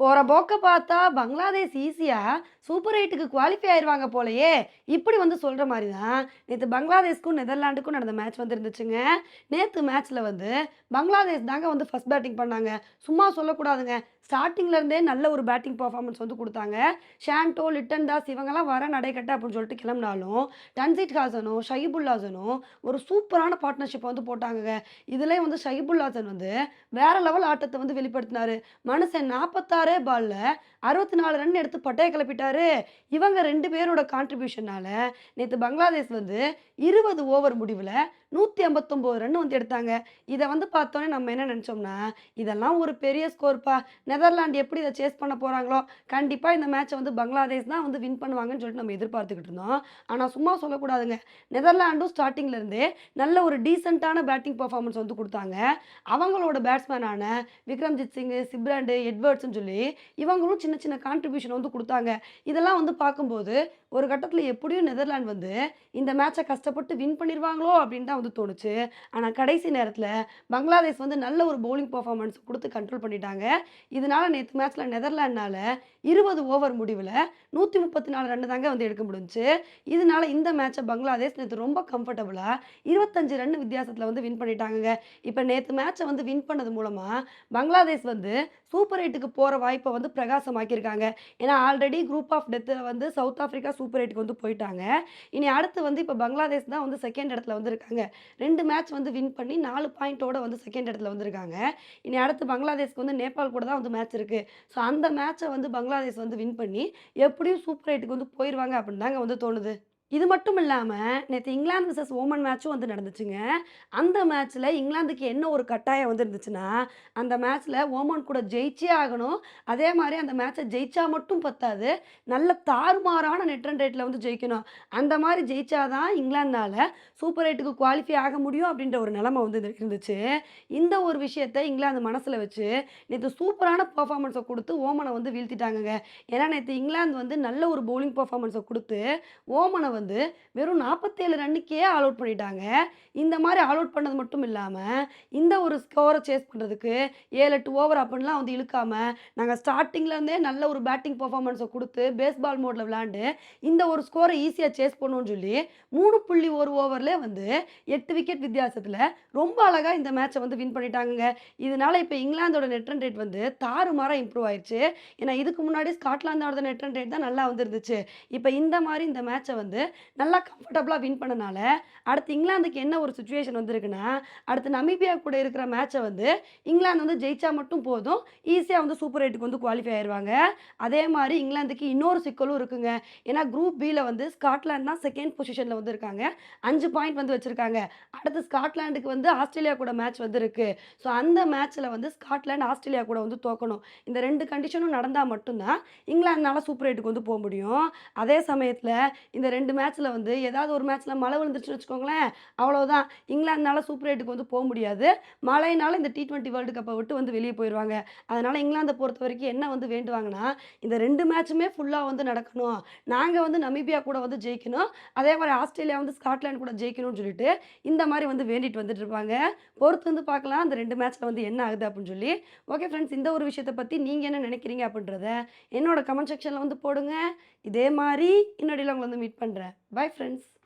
போகிற போக்க பார்த்தா பங்களாதேஷ் ஈஸியாக சூப்பர் எயிட்டுக்கு குவாலிஃபை ஆயிடுவாங்க போலயே. இப்படி வந்து சொல்கிற மாதிரி தான் நேற்று பங்களாதேஷ்க்கும் நெதர்லாண்டுக்கும் நடந்த மேட்ச் வந்து இருந்துச்சுங்க நேற்று மேட்ச்சில் வந்து பங்களாதேஷ் தாங்க வந்து ஃபர்ஸ்ட் பேட்டிங் பண்ணாங்க. சும்மா சொல்லக்கூடாதுங்க. ஸ்டார்டிங்லேருந்தே நல்ல ஒரு பேட்டிங் பர்ஃபார்மன்ஸ் வந்து கொடுத்தாங்க. ஷாண்டோ லிட்டன் தாஸ் இவங்கெல்லாம் வர நடைக்கட்ட அப்படின்னு சொல்லிட்டு கிளம்பினாலும் டன்சிட் ஹாசனும் ஷஹிபுல்லாசனும் ஒரு சூப்பரான பார்ட்னர்ஷிப் வந்து போட்டாங்கங்க. இதுலேயே வந்து ஷஹிபுல்லாசன் வந்து வேற லெவல் ஆட்டத்தை வந்து வெளிப்படுத்தினார். மனுஷன் நாற்பத்தாறு பால்ல அறுபத்தி நாலு ரன் எடுத்து பட்டையை கிளப்பிட்டாரு. இவங்க ரெண்டு பேரோட கான்ட்ரிபியூஷனால் நேற்று பங்களாதேஷ் வந்து இருபது ஓவர் முடிவில் நூற்றி ஐம்பத்தொம்போது ரன் வந்து எடுத்தாங்க. இதை வந்து பார்த்தோன்னே நம்ம என்ன நினச்சோம்னா இதெல்லாம் ஒரு பெரிய ஸ்கோர்ப்பா நெதர்லாண்டு எப்படி இதை சேஸ் பண்ண போகிறாங்களோ கண்டிப்பாக இந்த மேட்சை வந்து பங்களாதேஷ் தான் வந்து வின் பண்ணுவாங்கன்னு சொல்லிட்டு நம்ம எதிர்பார்த்துக்கிட்டு இருந்தோம். ஆனால் சும்மா சொல்லக்கூடாதுங்க. நெதர்லாண்டும் ஸ்டார்டிங்லேருந்தே நல்ல ஒரு டீசெண்டான பேட்டிங் பர்ஃபார்மன்ஸ் வந்து கொடுத்தாங்க. அவங்களோட பேட்ஸ்மேனான விக்ரம்ஜித் சிங் சிப்ராண்டு எட்வர்ட்ஸ்னு சொல்லி இவங்களும் சின்ன சின்ன கான்ட்ரிபியூஷன் வந்து கொடுத்தாங்க. இதெல்லாம் வந்து பார்க்கும்போது ஒரு கட்டத்தில் எப்படியும் நெதர்லாந்து வந்து இந்த மேட்சை கஷ்டப்பட்டு வின் பண்ணிடுவாங்களோ அப்படின்னு தான் வந்து தோணுச்சு. ஆனால் கடைசி நேரத்தில் பங்களாதேஷ் வந்து நல்ல ஒரு பவுலிங் பர்ஃபார்மன்ஸ் கொடுத்து கண்ட்ரோல் பண்ணிட்டாங்க. இதனால நேற்று மேட்ச்சில் நெதர்லாண்ட்னால இருபது ஓவர் முடிவில் நூற்றி முப்பத்தி நாலு ரன் தாங்க வந்து எடுக்க முடிஞ்சு இதனால இந்த மேட்சை பங்களாதேஷ் நேற்று ரொம்ப கம்ஃபர்டபுளாக இருபத்தஞ்சு ரன் வித்தியாசத்தில் வந்து வின் பண்ணிட்டாங்க இப்போ நேற்று மேட்சை வந்து வின் பண்ணது மூலமாக பங்களாதேஷ் வந்து சூப்பர் எயிட்டுக்கு போகிற வாய்ப்பை வந்து பிரகாசமாக்கியிருக்காங்க. ஏன்னா ஆல்ரெடி குரூப் ஆஃப் டெத்தில் வந்து சவுத் ஆஃப்ரிக்கா சூப்பர் எயிட்டுக்கு வந்து போயிட்டாங்க. இனி அடுத்து வந்து இப்போ பங்களாதேஷ் தான் வந்து செகண்ட் இடத்துல வந்திருக்காங்க. ரெண்டு மேட்ச் வந்து வின் பண்ணி நாலு பாயிண்டோட வந்து செகண்ட் இடத்துல வந்திருக்காங்க. இனி அடுத்து பங்களாதேஷ்க்கு வந்து நேபாள் கூட தான் வந்து மேட்ச் இருக்குது ஸோ அந்த மேட்சை வந்து பங்களாதேஷ் வந்து வின் பண்ணி எப்படியும் சூப்பர் எயிட்டுக்கு வந்து போயிடுவாங்க அப்படின்னு தாங்க வந்து தோணுது. இது மட்டும் இல்லாமல் நேற்று இங்கிலாந்து விசஸ் ஓமன் மேட்ச்சும் வந்து நடந்துச்சுங்க. அந்த மேட்ச்சில் இங்கிலாந்துக்கு என்ன ஒரு கட்டாயம் வந்து இருந்துச்சுன்னா அந்த மேட்ச்சில் ஓமன் கூட ஜெயிச்சே ஆகணும். அதே மாதிரி அந்த மேட்ச்சை ஜெயிச்சா மட்டும் பத்தாது. நல்ல தாறுமாறான நெட் ரன் ரேட்டில் வந்து ஜெயிக்கணும். அந்த மாதிரி ஜெயிச்சாதான் இங்கிலாந்தால சூப்பர் எயிட்டுக்கு குவாலிஃபை ஆக முடியும் அப்படின்ற ஒரு நிலமை வந்து இருந்துச்சு. இந்த ஒரு விஷயத்தை இங்கிலாந்து மனசில் வச்சு நேற்று சூப்பரான பர்ஃபார்மன்ஸை கொடுத்து ஓமனை வந்து வீழ்த்திட்டாங்கங்க. ஏன்னா நேற்று இங்கிலாந்து வந்து நல்ல ஒரு பவுலிங் பர்ஃபார்மன்ஸை கொடுத்து ஓமனை வந்து வெறும் நாற்பத்தேழு ரன்னுக்கே ஆல் அவுட் பண்ணிட்டாங்க. இந்த மாதிரி ஆல் அவுட் பண்ணது மட்டும் இல்லாமல் இந்த ஒரு ஸ்கோரை சேஸ் பண்ணுறதுக்கு ஏழு எட்டு ஓவர் அப்படின்லாம் வந்து இழுக்காமல் நாங்கள் ஸ்டார்டிங்லேருந்தே நல்ல ஒரு பேட்டிங் பர்ஃபார்மன்ஸை கொடுத்து பேஸ்பால் மோடில் விளாண்டு இந்த ஒரு ஸ்கோரை ஈஸியாக சேஸ் பண்ணுவோம்னு சொல்லி மூணு புள்ளி ஒரு ஓவரில் வந்து எட்டு விக்கெட் வித்தியாசத்தில் ரொம்ப அழகாக இந்த மேட்சை வந்து வின் பண்ணிட்டாங்க இதனால் இப்போ இங்கிலாந்தோட நெட் ரன் ரேட் வந்து தாறுமாறாக இம்ப்ரூவ் ஆயிடுச்சு ஏன்னா இதுக்கு முன்னாடி ஸ்காட்லாந்தோட நெட் ரன் ரேட் தான் நல்லா வந்துருந்துச்சு. இப்போ இந்த மாதிரி இந்த மேட்சை வந்து நல்லா கம்ஃபர்டபுளாக வின் பண்ணனால அடுத்து இங்கிலாந்துக்கு என்ன ஒரு சுச்சுவேஷன் வந்திருக்குன்னா அடுத்து நமீபியா கூட இருக்கிற மேட்சை வந்து இங்கிலாந்து வந்து ஜெயிச்சா மட்டும் போதும். ஈஸியாக வந்து சூப்பர் எயிட்டுக்கு வந்து குவாலிஃபை ஆயிடுவாங்க அதே மாதிரி இங்கிலாந்துக்கு இன்னொரு சிக்கலும் இருக்குங்க. ஏன்னா குரூப் பியில் வந்து ஸ்காட்லாந்து தான் செகண்ட் பொசிஷனில் வந்து இருக்காங்க. அஞ்சு பாயிண்ட் வந்து வச்சுருக்காங்க. அடுத்து ஸ்காட்லாண்டுக்கு வந்து ஆஸ்திரேலியா கூட மேட்ச் வந்து இருக்கு ஸோ அந்த மேட்ச்சில் வந்து ஸ்காட்லாந்து ஆஸ்திரேலியா கூட வந்து தோக்கணும். இந்த ரெண்டு கண்டிஷனும் நடந்தால் மட்டும்தான் இங்கிலாந்துனால சூப்பர் எயிட்டுக்கு வந்து போக முடியும். அதே சமயத்தில் இந்த ரெண்டு மேட்ச்சில் வந்து ஏதாவது ஒரு மேட்ச்சில் மழை விழுந்துருச்சுன்னு வச்சுக்கோங்களேன் அவ்வளோதான் இங்கிலாந்துனால சூப்பர் எயிட்டுக்கு வந்து போக முடியாது. மழையினால இந்த டி ட்வெண்ட்டி வேர்ல்டு கப்பை விட்டு வந்து வெளியே போயிடுவாங்க அதனால் இங்கிலாந்தை பொறுத்த வரைக்கும் என்ன வந்து வேண்டுவாங்கன்னா இந்த ரெண்டு மேட்சுமே ஃபுல்லாக வந்து நடக்கணும். நாங்கள் வந்து நமீபியா கூட வந்து ஜெயிக்கணும். அதே மாதிரி ஆஸ்திரேலியா வந்து ஸ்காட்லாண்ட் கூட ஜெயிக்கணும்னு சொல்லிட்டு இந்த மாதிரி வந்து வேண்டிட்டு வந்துட்டு இருப்பாங்க. பொறுத்து வந்து பார்க்கலாம் அந்த ரெண்டு மேட்ச்சில் வந்து என்ன ஆகுது அப்படின்னு சொல்லி. ஓகே ஃப்ரெண்ட்ஸ் இந்த ஒரு விஷயத்தை பற்றி நீங்கள் என்ன நினைக்கிறீங்க அப்படின்றத என்னோட கமெண்ட் செக்ஷனில் வந்து போடுங்க. இதே மாதிரி இன்னொடியில் உங்களை வந்து மீட் பண்ணுறேன் பை ஃப்ரெண்ட்ஸ்